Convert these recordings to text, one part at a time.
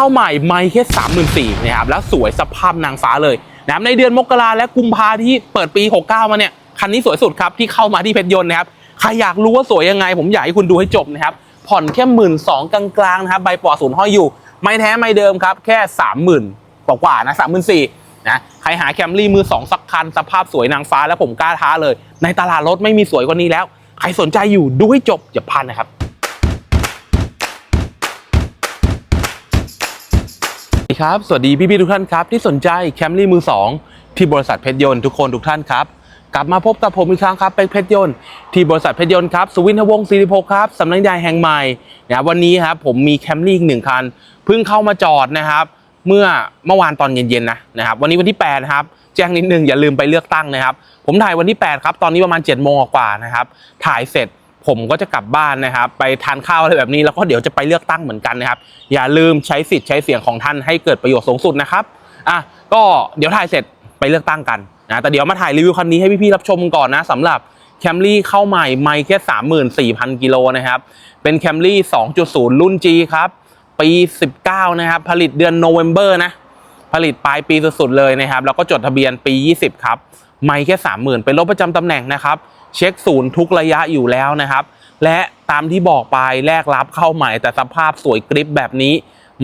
เข้าใหม่ไม่แค่สามหมื่นสี่นะครับแล้วสวยสภาพนางฟ้าเลยนะครับในเดือนมกราและกุมภาที่เปิดปี 69 มาเนี่ยคันนี้สวยสุดครับที่เข้ามาที่เพชรยนต์นะครับใครอยากรู้ว่าสวยยังไง ผมอยากให้คุณดูให้จบนะครับผ่อนแค่หมื่นสองกลางๆนะครับใบปอศูนย์ห้อยอยู่ ไม่แท้ไม่เดิมครับแค่สามหมื่นกว่าๆนะสามหมื่นสี่นะใครหาแคมรี่มือสองสักคัน สภาพสวยนางฟ้าแล้วผมกล้าท้าเลย ในตลาดรถไม่มีสวยกว่านี้แล้ว ใครสนใจอยู่ดูให้จบอย่าพลาดนะครับ ครับ สวัสดีพี่ๆทุกท่านครับ ที่สนใจแคมรี่มือ 2 ที่บริษัทเพชรยนต์ทุกคนทุกท่านครับ กลับมาพบกับผมอีกครั้งครับเป็นเพชรยนต์ที่บริษัทเพชรยนต์ครับสุวินทวงศ์ศิริพกครับสำนักงานแห่งใหม่นะวันนี้ครับผมมีแคมรี่อีกหนึ่งคันเพิ่งเข้ามาจอดนะครับ เมื่อเมื่อวานตอนเย็นๆนะนะครับ วันนี้วันที่8นะครับแจ้งนิดนึงอย่าลืมไปเลือกตั้งนะครับ ผมถ่ายวันที่8ครับตอนนี้ประมาณ7จ็ดโมงกว่านะครับถ่ายเสร็จ ผมก็จะกลับบ้านนะครับ ไปทานข้าวอะไรแบบนี้แล้วก็เดี๋ยวจะไปเลือกตั้งเหมือนกันนะครับ อย่าลืมใช้สิทธิ์ใช้เสียงของท่านให้เกิดประโยชน์สูงสุดนะครับอะก็เดี๋ยวถ่ายเสร็จไปเลือกตั้งกันนะแต่เดี๋ยวมาถ่ายรีวิวคันนี้ให้พี่ๆรับชมก่อนนะสำหรับแคมรี่เข้าใหม่ไม่แค่34,000กิโลนะครับเป็นแคมรี่2.0รุ่น G ครับปี19นะครับผลิตเดือนโนเวม ber นะผลิตปลายปีสุดๆเลยนะครับแล้วก็จดทะเบียนปี 20 ครับ ไม่แค่ 30,000 เป็นรถประจำตำแหน่งนะครับเช็คศูนย์ทุกระยะอยู่แล้วนะครับ และตามที่บอกไปแลกรับเข้าใหม่แต่สภาพสวยกริปแบบนี้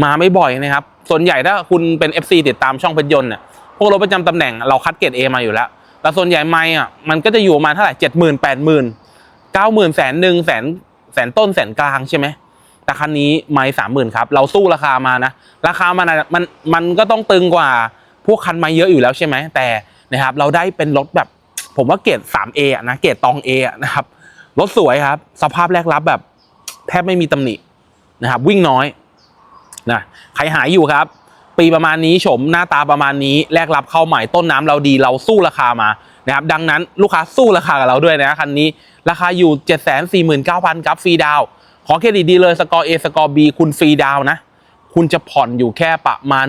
มาไม่บ่อยนะครับ ส่วนใหญ่ถ้าคุณเป็น FC ติดตามช่องเพชรยนต์น่ะพวกรถประจำตำแหน่งเราคัดเกรด A มาอยู่แล้ว แต่ส่วนใหญ่ไม่อะมันก็จะอยู่ประมาณเท่าไหร่เจ็ดหมื่นแปดหมื่นเก้าหมื่นแสนหนึ่งแสนแสนต้นแสนกลางใช่ไหมแต่คันนี้ไม่สามหมื่นครับ เราสู้ราคามานะ ราคามันอะมันมันก็ต้องตึงกว่าพวกคันไม้เยอะอยู่แล้วใช่ไหมแต่นะครับเราได้เป็นรถแบบ ผมว่าเกรด 3A อะนะเกรดตอง A อะนะครับรถสวยครับ สภาพแรกรับแบบ แทบไม่มีตำหนินะครับ วิ่งน้อยนะใครหายอยู่ครับ ปีประมาณนี้โฉมหน้าตาประมาณนี้แลกรับเข้าใหม่ต้นน้ำเราดีเราสู้ราคามานะครับดังนั้นลูกค้าสู้ราคากับเราด้วยนะคันนี้ ราคาอยู่ 7 4 9 0 0 0 ครับฟรีดาวขอเครดิตดีเลยสกอร์ A สกอร์ B คุณฟรีดาวนะ คุณจะผ่อนอยู่แค่ประมาณ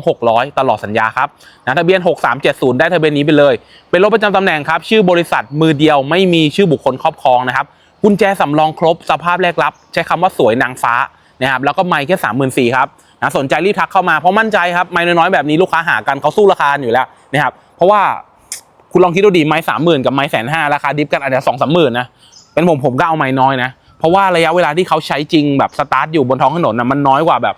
12,600 ตลอดสัญญาครับนะทะเบียน 6370 ได้ทะเบียนนี้ไปเลย เป็นรถประจำตำแหน่งครับ ชื่อบริษัทมือเดียวไม่มีชื่อบุคคลครอบครองนะครับกุญแจสำรองครบสภาพแรกรับ ใช้คำว่าสวยนางฟ้านะครับแล้วก็ไม่แค่ 34,000ครับนะสนใจรีบทักเข้ามาเพราะมั่นใจครับไม่น้อยๆแบบนี้ลูกค้าหากันเขาสู้ราคาอยู่แล้วนะครับเพราะว่าคุณลองคิดดูดีไม้สามหมื่นกับไม้แสนห้าราคาดิฟกันอาจจะสองสามหมื่นนะเป็นผมผมก็เอาไม้น้อยนะ เพราะว่าระยะเวลาที่เขาใช้จริงแบบสตาร์ทอยู่บนท้องถนนนะมันน้อยกว่าแบบ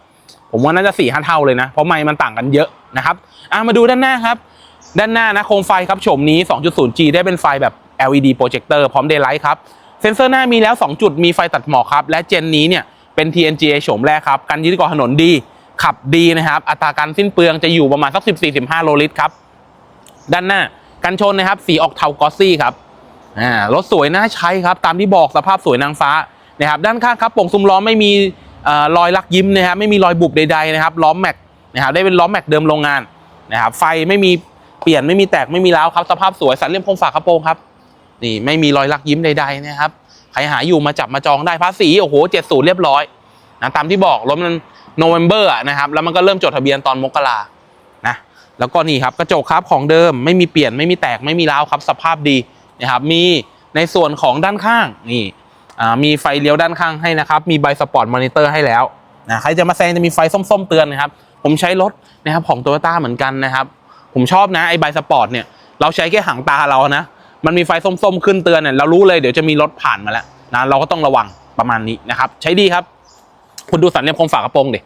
ผมว่าน่าจะสี่ห้าเท่าเลยนะ เพราะไม้มันต่างกันเยอะนะครับอะมาดูด้านหน้าครับ ด้านหน้านะโคมไฟครับโฉมนี้ 2.0G ได้เป็นไฟแบบ LED โปรเจคเตอร์พร้อม Daylight ครับ เซ็นเซอร์หน้ามีแล้ว 2 จุดมีไฟตัดหมอกครับ และเจนนี้เนี่ยเป็น TNGA โฉมแรกครับกันยึดเกาะถนนดี ขับดีนะครับ อัตราการสิ้นเปลืองจะอยู่ประมาณสัก 14-15 โลลิตรครับ ด้านหน้ากันชนนะครับ สีออกเทากอสซี่ครับอ่ารถสวยน่าใช้ครับ ตามที่บอกสภาพสวยนางฟ้านะครับ ด้านข้างครับป่งซุ้มล้อไม่มี รอยลักยิ้มนะครับไม่มีรอยบุบใดๆนะครับล้อมแม็กนะครับได้เป็นล้อมแม็กเดิมโรงงานนะครับไฟไม่มีเปลี่ยนไม่มีแตกไม่มีร้าวครับสภาพสวยสันเลี่ยมคงฝากระโปรงครับนี่ไม่มีรอยลักยิ้มใดๆนะครับใครหาอยู่มาจับมาจองได้ภาษีโอ้โหเจ็ดศูนย์เรียบร้อยนะตามที่บอกรถมันโนเวม ber อะนะครับแล้วมันก็เริ่มจดทะเบียนตอนมกรานะแล้วก็นี่ครับกระจกครับของเดิมไม่มีเปลี่ยนไม่มีแตกไม่มีร้าวครับสภาพดีนะครับมีในส่วนของด้านข้างนี่ อ่ามีไฟเลี้ยวด้านข้างให้นะครับ มีใบสปอร์ตมอนิเตอร์ให้แล้วนะใครจะมาแซงจะมีไฟส้มๆเตือนนะครับ ผมใช้รถนะครับของโตโยต้าเหมือนกันนะครับ ผมชอบนะไอ้ใบสปอร์ตเนี่ยเราใช้แค่หางตาเรานะ มันมีไฟส้มๆขึ้นเตือนเนี่ยเรารู้เลยเดี๋ยวจะมีรถผ่านมาแล้วนะเราก็ต้องระวังประมาณนี้นะครับ ใช้ดีครับ คุณดูสันเลียมครงฝากระโปรงดิ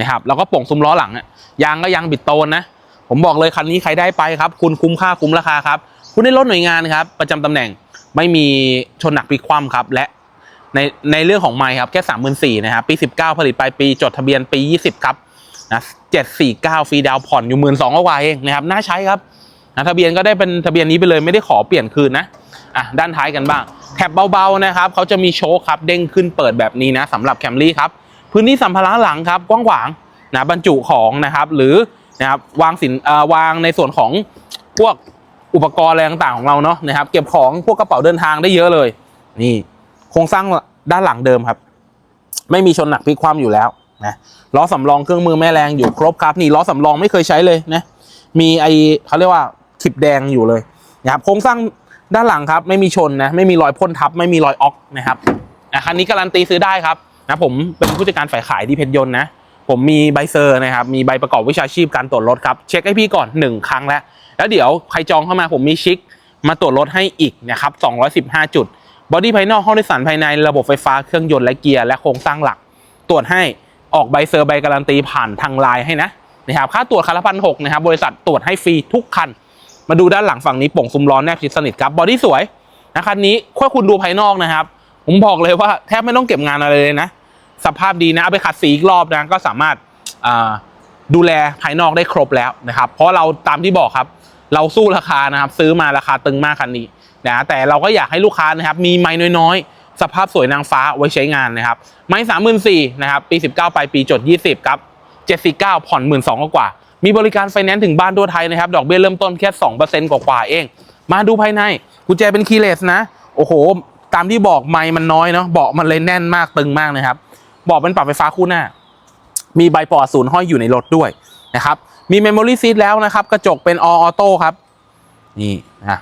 นะครับแล้วก็โป่งซุ้มล้อหลังอะยางก็ยางบิดโตนนะ ผมบอกเลยคันนี้ใครได้ไปครับ คุณคุ้มค่าคุ้มราคาครับ คุณได้รถหน่วยงานครับประจำตำแหน่งไม่มีชนหนักพลิกคว่ำครับและในในเรื่องของไมค์ครับแค่สามหมื่นสี่นะครับปีสิบเก้าผลิตปลายปีจดทะเบียนปียี่สิบครับนะเจ็ดสี่เก้าฟรีดาวผ่อนอยู่หมื่นสองกว่าเองนะครับน่าใช้ครับนะทะเบียนก็ได้เป็นทะเบียนนี้ไปเลยไม่ได้ขอเปลี่ยนคืนนะอะด้านท้ายกันบ้างแถบเบาๆนะครับเขาจะมีโชว์ครับเด้งขึ้นเปิดแบบนี้นะสำหรับแคมรี่ครับพื้นที่สัมภาระหลังครับกว้างขวางนะบรรจุของนะครับหรือนะครับวางสินวางในส่วนของพวก อุปกรณ์อะไรต่างๆของเราเนาะนะครับ เก็บของพวกกระเป๋าเดินทางได้เยอะเลย นี่โครงสร้างด้านหลังเดิมครับ ไม่มีชนหนักพลิกคว่ำอยู่แล้วนะล้อสำรองเครื่องมือแม่แรงอยู่ครบครับ นี่ล้อสำรองไม่เคยใช้เลยนะมีไอเขาเรียกว่าขิบแดงอยู่เลยนะครับโครงสร้างด้านหลังครับ ไม่มีชนนะไม่มีรอยพ่นทับ ไม่มีรอยออกนะครับอะคันนี้การันตีซื้อได้ครับนะผมเป็นผู้จัดการฝ่ายขายที่เพชรยนต์นะผผมมีใบเซอร์นะครับ มีใบประกอบวิชาชีพการตรวจรถครับ เช็คให้พี่ก่อน 1 ครั้งแล้ว แล้วเดี๋ยวใครจองเข้ามาผมมีชิคมาตรวจรถให้อีกนะครับ215 จุด บอดี้ภายนอกห้องโดยสารภายในระบบไฟฟ้าเครื่องยนต์และเกียร์และโครงสร้างหลัก ตรวจให้ออกใบเซอร์ใบการันตีผ่านทางไลน์ให้นะนะครับค่าตรวจคันละพันหกนะครับบริษัทตรวจให้ฟรีทุกคัน มาดูด้านหลังฝั่งนี้โป่งซุ้มล้อแนบชิดสนิทครับบอดี้สวยนะคันนี้ค่อยคุณดูภายนอกนะครับ ผมบอกเลยว่าแทบไม่ต้องเก็บงานอะไรเลยนะ สภาพดีนะเอาไปขัดสีอีกรอบนะก็สามารถอ่าดูแลภายนอกได้ครบแล้วนะครับ เพราะเราตามที่บอกครับ เราสู้ราคานะครับซื้อมาราคาตึงมากคันนี้นะแต่เราก็อยากให้ลูกค้านะครับมีไม้น้อยๆ สภาพสวยนางฟ้าไว้ใช้งานนะครับ ไม้สามหมื่นสี่นะครับปี19ไปลายปีจด20ครับ749ผ่อน1 2ื่นสองกว่า มีบริการไฟแนนซ์ถึงบ้านทั่วไทยนะครับ ดอกเบี้ยเริ่มต้นแค่2%กว่าๆเอง มาดูภายในกุญแจเป็นคีย์เลสนะ โอ้โห ตามที่บอกไม้มันน้อยเนาะเบาะมันเลยแน่นมากตึงมากนะครับเบาะเป็นปรับไฟฟ้าคู่หน้า มีใบปอดศูนย์ห้อยอยู่ในรถด้วย นะครับ มีเมมโมรี่ซีทแล้วนะครับ กระจกเป็นออโต้ครับ นี่นะ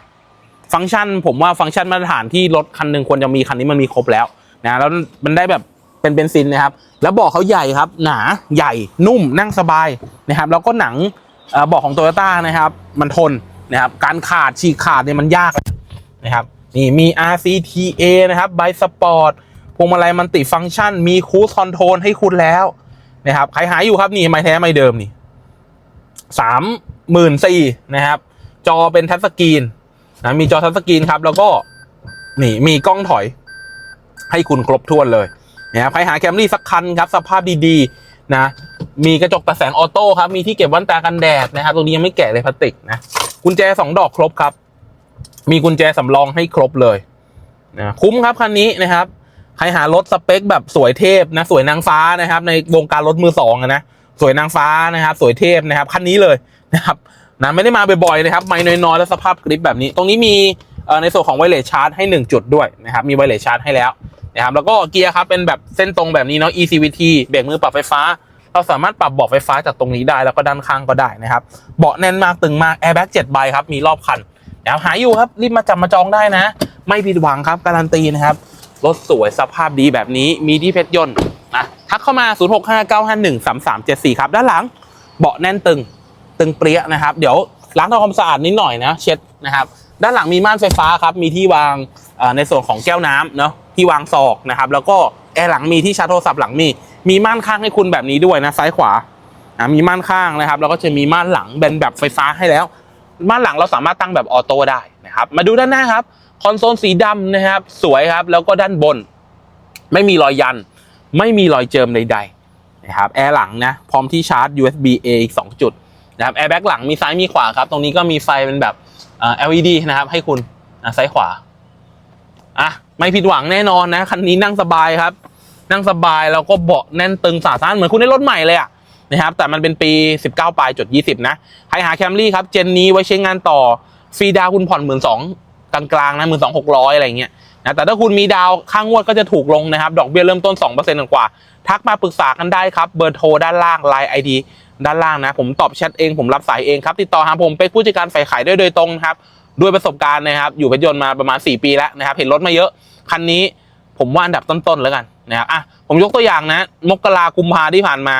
ฟังก์ชันผมว่าฟังก์ชันมาตรฐานที่รถคันหนึ่งควรจะมีคันนี้มันมีครบแล้วนะแล้วมันได้แบบเป็นเบนซินนะครับ แล้วเบาะเขาใหญ่ครับ หนาใหญ่นุ่มนั่งสบายนะครับ แล้วก็หนังเบาะของโตโยต้านะครับ มันทนนะครับ การขาดฉีกขาดเนี่ยมันยากนะครับนี่มี RCTA นะครับไบสปอร์ตพวงมาลัยมันติฟังก์ชัน มีคู s คอนโทรลให้คุณแล้วนะครับใครหาอยู่ครับนี่ไม่แท้ไม่เดิมนี่ สามหมื่นสี่นะครับ จอเป็นทัชสกรีนนะมีจอทัชสกรีนครับ แล้วก็นี่มีกล้องถอย ให้คุณครบถ้วนเลยนะครับใครหาแคมรี่สักคันครับ สภาพดีๆนะมีกระจกตาแสงออโต้ครับ มีที่เก็บแว่นตากันแดดนะครับ ตรงนี้ยังไม่แกะเลยพลาสติกนะกุญแจสองดอกครบครับ มีกุญแจสำรองให้ครบเลยนะคุ้มครับคันนี้นะครับ ใครหารถสเปคแบบสวยเทพนะ สวยนางฟ้านะครับ ในวงการรถมือสองนะ สวยนางฟ้านะครับ สวยเทพนะครับคันนี้เลยนะครับนะไม่ได้มาบ่อยๆนะครับ ไม่น้อยๆ แล้วสภาพกริปแบบนี้ ตรงนี้มีในส่วนของไวเลสชาร์จให้ 1 จุดด้วยนะครับ มีไวเลสชาร์จให้แล้วนะครับ แล้วก็เกียร์ครับเป็นแบบเส้นตรงแบบนี้เนาะ ECVT เบรกมือปรับไฟฟ้า เราสามารถปรับเบาะไฟฟ้าจากตรงนี้ได้แล้วก็ด้านข้างก็ได้นะครับ เบาะแน่นมากตึงมากแอร์แบ็ก7ใบครับ มีรอบคันนะครับหายอยู่ครับรีบมาจับมาจองได้นะ ไม่ผิดหวังครับการันตีนะครับรถสวยสภาพดีแบบนี้มีที่เพชรยนต์ นะทักเข้ามา 0659513374 ครับ ด้านหลังเบาะแน่นตึงตึงเปรี้ยนะครับ เดี๋ยวล้างทำความสะอาดนิดหน่อยนะเช็ดนะครับ ด้านหลังมีม่านไฟฟ้าครับ มีที่วางในส่วนของแก้วน้ำเนาะที่วางศอกนะครับ แล้วก็แอร์หลังมีที่ชาร์จโทรศัพท์หลังมี มีม่านข้างให้คุณแบบนี้ด้วยนะซ้ายขวานะมีม่านข้างนะครับ แล้วก็จะมีม่านหลังเป็นแบบไฟฟ้าให้แล้ว ม่านหลังเราสามารถตั้งแบบออโต้ได้นะครับ มาดูด้านหน้าครับคอนโซลสีดำนะครับ สวยครับ แล้วก็ด้านบน ไม่มีรอยยัน ไม่มีรอยเจิมใดๆนะครับแอร์หลังนะพร้อมที่ชาร์จ USB A อีก2จุดนะครับแอร์แบ็กหลังมีซ้ายมีขวาครับ ตรงนี้ก็มีไฟเป็นแบบ LED นะครับ ให้คุณนะซ้ายขวาอะไม่ผิดหวังแน่นอนนะคันนี้นั่งสบายครับ นั่งสบายแล้วก็เบาะแน่นตึงสาสานเหมือนคุณได้รถใหม่เลยอะนะครับแต่มันเป็นปี 19 ปลายจด 20 นะใครหาแคมรี่ครับ เจนนี้ไว้ใช้งานต่อฟรีดาวคุณผ่อนหมื่นสองกลางๆนะหมื่นสองหกร้อยอะไรเงี้ย นะแต่ถ้าคุณมีดาวค่างวดก็จะถูกลงนะครับ ดอกเบี้ยเริ่มต้น 2%กว่า ทักมาปรึกษากันได้ครับ เบอร์โทรด้านล่างไลน์ไอดีด้านล่างนะ ผมตอบแชทเอง ผมรับสายเองครับ ติดต่อหาผมเป็นผู้จัดการฝ่ายขายด้วยโดยตรงนะครับ ด้วยประสบการณ์นะครับ อยู่เพชรยนต์มาประมาณ 4 ปีแล้วนะครับ เห็นรถมาเยอะ คันนี้ผมว่าอันดับต้นๆแล้วกันนะครับ อะ ผมยกตัวอย่างนะ มกรากุมภาที่ผ่านมา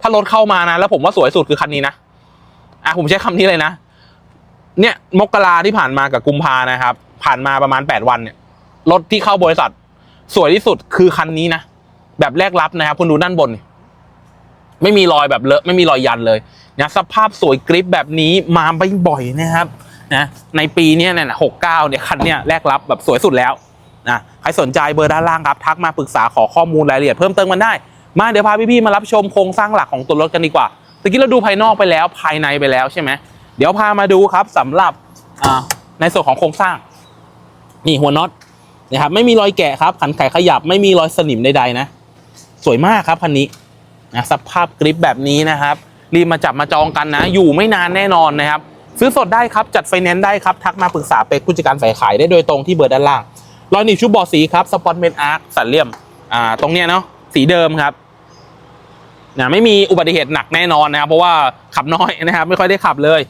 ถ้ารถเข้ามานะ แล้วผมว่าสวยสุดคือคันนี้นะ อะ ผมใช้คำนี้เลยนะ เนี่ย มกราที่ผ่านมากับกุมภานะครับ ผ่านมาประมาณ 8 วันเนี่ย รถที่เข้าบริษัท สวยที่สุดคือคันนี้นะแบบแรกรับนะครับคุณดูด้านบน ไม่มีรอยแบบเลอะไม่มีรอยยันเลยนะสภาพสวยกริปแบบนี้มาไม่บ่อยนะครับนะในปีนี้เนี่ยหกเก้าเนี่ยคันเนี้ยแรกรับแบบสวยสุดแล้วนะใครสนใจเบอร์ด้านล่างครับทักมาปรึกษาขอข้อมูลรายละเอียดเพิ่มเติมกันได้ มาเดี๋ยวพาพี่ๆมารับชมโครงสร้างหลักของตัวรถกันดีกว่าตะกี้เราดูภายนอกไปแล้วภายในไปแล้วใช่ไหมเดี๋ยวพามาดูครับสำหรับในส่วนของโครงสร้าง นี่หัวน็อต นะครับไม่มีรอยแกะครับขันไขขยับไม่มีรอยสนิมใดๆนะ สวยมากครับคันนี้นะสภาพกริปแบบนี้นะครับ รีบมาจับมาจองกันนะ อยู่ไม่นานแน่นอนนะครับ ซื้อสดได้ครับจัดไฟแนนซ์ได้ครับ ทักมาปรึกษาเป็กผู้จัดการฝ่ายขายได้โดยตรงที่เบอร์ด้านล่างรอยหนีบชุบบอดสีครับสปอตเมนอาร์คสันเหลี่ยมอ่าตรงเนี้ยเนาะสีเดิมครับนะไม่มีอุบัติเหตุหนักแน่นอนนะครับเพราะว่าขับน้อยนะครับ ไม่ค่อยได้ขับเลย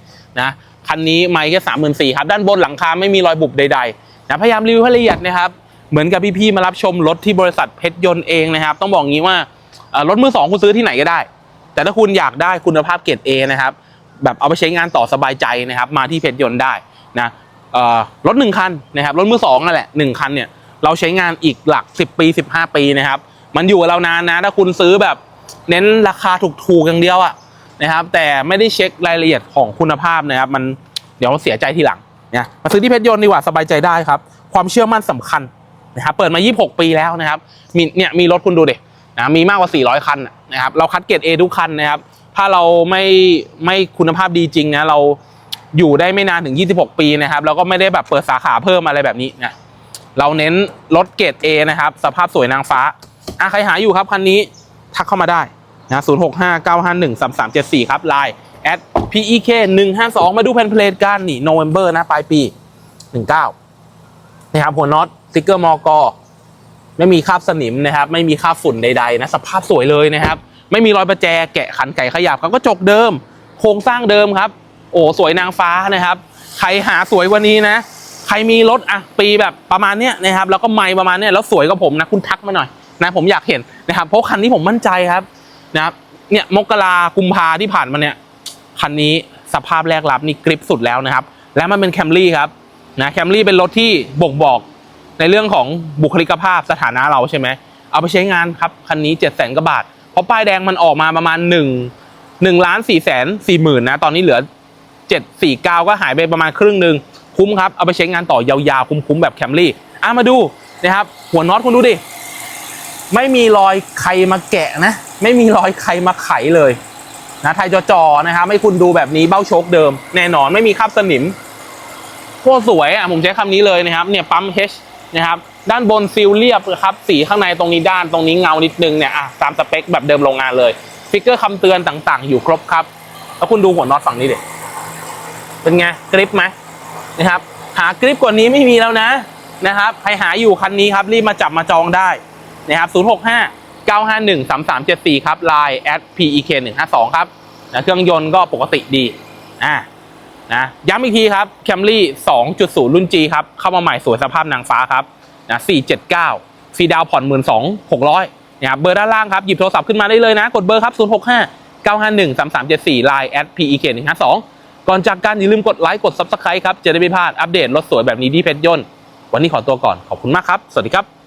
นะคันนี้ไม่แค่สามหมื่นสี่ครับ ด้านบนหลังคาไม่มีรอยบุบใด ๆ นะพยายามรีวิวให้ละเอียดนะครับเหมือนกับพี่ๆมารับชมรถที่บริษัทเพชรยนต์เองนะครับ ต้องบอกงี้ว่ารถมือสองคุณซื้อที่ไหนก็ได้ แต่ถ้าคุณอยากได้คุณภาพเกรด A นะครับแบบเอาไปใช้งานต่อสบายใจนะครับมาที่เพชรยนต์ได้นะรถหนึ่งคันนะครับรถมือสองนั่นแหละหนึ่งคันเนี่ยเราใช้งานอีกหลัก 10 ปี 15 ปีนะครับมันอยู่กับเรานานนะถ้าคุณซื้อแบบเน้นราคาถูกๆอย่างเดียวอะนะครับแต่ไม่ได้เช็ครายละเอียดของคุณภาพนะครับมันเดี๋ยวเสียใจทีหลัง นะมาซื้อที่เพชรยนต์ดีกว่าสบายใจได้ครับ ความเชื่อมั่นสำคัญนะครับเปิดมา 26 ปีแล้วนะครับมีเนี่ยมีรถคุณดูดินะมีมากกว่า 400 คันนะนะครับเราคัดเกรด A ทุกคันนะครับถ้าเราไม่ไม่คุณภาพดีจริงนะเราอยู่ได้ไม่นานถึง 26 ปีนะครับแล้วก็ไม่ได้แบบเปิดสาขาเพิ่มอะไรแบบนี้นะเราเน้นรถเกรด A นะครับสภาพสวยนางฟ้าอะใครหาอยู่ครับคันนี้ทักเข้ามาได้นะ0 6 5 9 5 1 3 3 7 4 ครับไลน์ at pek 1 5 2 มาดูแผ่นเพลทกันนี่ November นะ ปลายปี 19 นะครับ หัวน็อตสติ๊กเกอร์มอกอไม่มีคราบสนิมนะครับ ไม่มีคราบฝุ่นใดๆนะ สภาพสวยเลยนะครับ ไม่มีรอยประแจแกะขันไก่ขยับครับก็จกเดิม โครงสร้างเดิมครับ โอ้สวยนางฟ้านะครับ ใครหาสวยกว่านี้นะ ใครมีรถอะปีแบบประมาณเนี้ยนะครับ แล้วก็ไม่ประมาณเนี้ยแล้วสวยกว่าผมนะคุณทักมาหน่อยนะผมอยากเห็นนะครับ เพราะคันนี้ผมมั่นใจครับนะครับเนี่ยมกรากุมภาที่ผ่านมาเนี่ย คันนี้สภาพแรกรับนี่กริปสุดแล้วนะครับ และมันเป็นแคมรี่ครับนะแคมรี่เป็นรถที่บ่งบอกในเรื่องของบุคลิกภาพสถานะเราใช่ไหมเอาไปใช้งานครับคันนี้7จ็ดแสนกว่าบาท เพราะป้ายแดงมันออกมาประมาณ 1 1ล้าน4แสน4หมื่นนะตอนนี้เหลือ 7 4 9 ก็หายไปประมาณครึ่งหนึ่งคุ้มครับ เอาไปใช้งานต่อยาวๆ คุ้มๆ แบบแคมรี่อะมาดูนะครับ หัวน็อตคุณดูดิ ไม่มีรอยใครมาแกะนะ ไม่มีรอยใครมาไขเลย นะไทยจอๆนะครับให้คุณดูแบบนี้เบ้าโชคเดิม แน่นอนไม่มีคราบสนิมโคตรสวยอะผมใช้คำนี้เลยนะครับ เนี่ยปั๊ม H นะครับด้านบนซีลเรียบครับสีข้างในตรงนี้ด้านตรงนี้เงานิดนึงเนี่ยอะตามสเปคแบบเดิมโรงงานเลยฟิกเกอร์คำเตือนต่างๆ อยู่ครบครับ แล้วคุณดูหัวน็อตฝั่งนี้เดิเป็นไงกริปไหมนะครับ หากริปกว่านี้ไม่มีแล้วนะนะครับใครหาอยู่คันนี้ครับรีบมาจับมาจองได้นะครับ065 951 3374 ครับ Line at pek 152 ครับนะเครื่องยนต์ก็ปกติดีอ่านะย้ำอีกทีครับ Camry 2.0 รุ่น G ครับ เข้ามาใหม่สวยสภาพนางฟ้าครับนะ479ฟรีดาวผ่อน 12,600นะครับเบอร์ด้านล่างครับ หยิบโทรศัพท์ขึ้นมาได้เลยนะ กดเบอร์ครับ 065 951 3374 Line at pek 152 ก่อนจากการอย่าลืมกดไลค์กด Subscribe ครับ จะได้ไม่พลาดอัปเดตรถสวยแบบนี้ที่เพชรยนต์ วันนี้ขอตัวก่อนขอบคุณมากครับ สวัสดีครับ